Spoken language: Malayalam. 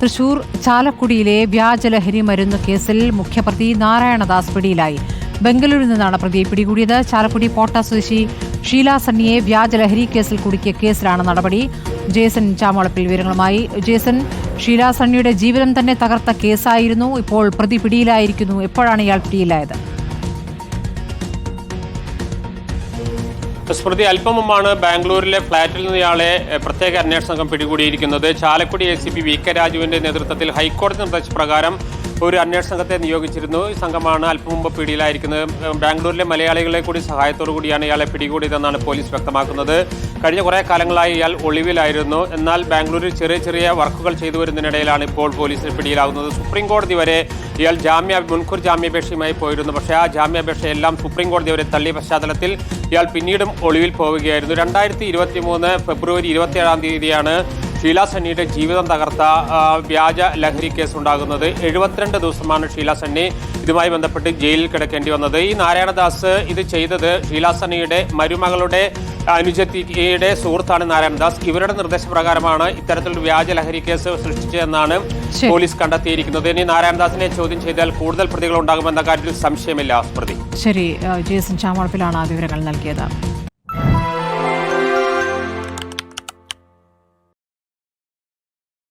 തൃശൂർ ചാലക്കുടിയിലെ വ്യാജലഹരി മരുന്ന് കേസിൽ മുഖ്യപ്രതി നാരായണദാസ് പിടിയിലായി. ബംഗളൂരുവിൽ നിന്നാണ് പ്രതിയെ പിടികൂടിയത്. ചാലക്കുടി പോട്ട സ്വദേശി ഷീല സണ്ണിയെ വ്യാജലഹരി കേസിൽ കുടുക്കിയ കേസിലാണ് നടപടി. ജേസൺ ചാമോളപ്പിൽ വിവരങ്ങളുമായി. ജേസൺ ഷീല സണ്ണിയുടെ ജീവിതം തന്നെ തകർത്ത കേസായിരുന്നു. ഇപ്പോൾ പ്രതി പിടിയിലായിരിക്കുന്നു. എപ്പോഴാണ് ഇയാൾ പിടിയിലായത്? സ്മൃതി അല്പം മുമ്പാണ് ബാംഗ്ലൂരിലെ ഫ്ളാറ്റിൽ നിന്ന് ഇയാളെ പ്രത്യേക അന്വേഷണ സംഘം പിടികൂടിയിരിക്കുന്നത്. Chalakudy A C P V K രാജുവിന്റെ നേതൃത്വത്തിൽ ഹൈക്കോടതി നിർദ്ദേശപ്രകാരം ഒരു അന്വേഷണ സംഘത്തെ നിയോഗിച്ചിരുന്നു. ഈ സംഘമാണ് അല്പം മുമ്പ് പിടിയിലായിരിക്കുന്നത്. ബാംഗ്ലൂരിലെ മലയാളികളെ കൂടി സഹായത്തോടു കൂടിയാണ് ഇയാളെ പിടികൂടിയതെന്നാണ് പോലീസ് വ്യക്തമാക്കുന്നത്. കഴിഞ്ഞ കുറേ കാലങ്ങളായി ഇയാൾ ഒളിവിലായിരുന്നു. എന്നാൽ ബാംഗ്ലൂരിൽ ചെറിയ ചെറിയ വർക്കുകൾ ചെയ്തു വരുന്നതിനിടയിലാണ് ഇപ്പോൾ പോലീസിന് പിടിയിലാകുന്നത് സുപ്രീം കോടതി വരെ ഇയാൾ ജാമ്യ മുൻകൂർ ജാമ്യാപേക്ഷയുമായി പോയിരുന്നു. പക്ഷേ ആ ജാമ്യാപേക്ഷയെല്ലാം സുപ്രീം കോടതി വരെ തള്ളിയ പശ്ചാത്തലത്തിൽ ഇയാൾ പിന്നീടും ഒളിവിൽ പോവുകയായിരുന്നു. രണ്ടായിരത്തി ഇരുപത്തി മൂന്ന് ഫെബ്രുവരി ഇരുപത്തിയേഴാം തീയതിയാണ് ഷീല സണ്ണിയുടെ ജീവിതം തകർത്ത വ്യാജ ലഹരി കേസ് ഉണ്ടാകുന്നത്. എഴുപത്തിരണ്ട് ദിവസമാണ് ഷീല സണ്ണി ഇതുമായി ബന്ധപ്പെട്ട് ജയിലിൽ കിടക്കേണ്ടി വന്നത്. ഈ നാരായണദാസ് ഇത് ചെയ്തത് ഷീല സണ്ണിയുടെ മരുമകളുടെ അനുജത്തിയുടെ സുഹൃത്താണ് നാരായണദാസ്. ഇവരുടെ നിർദ്ദേശപ്രകാരമാണ് ഇത്തരത്തിലൊരു വ്യാജ ലഹരി കേസ് സൃഷ്ടിച്ചതെന്നാണ്. പോലീസ് കണ്ടെത്തിയിരിക്കുന്നത്. ഇനി നാരായണദാസിനെ ചോദ്യം ചെയ്താൽ കൂടുതൽ പ്രതികൾ ഉണ്ടാകുമെന്ന കാര്യത്തിൽ സംശയമില്ല പ്രതി ശരി ഏഹ് ജേസൺ ചാമളപ്പിലാണ് ആ വിവരങ്ങൾ നൽകിയത്.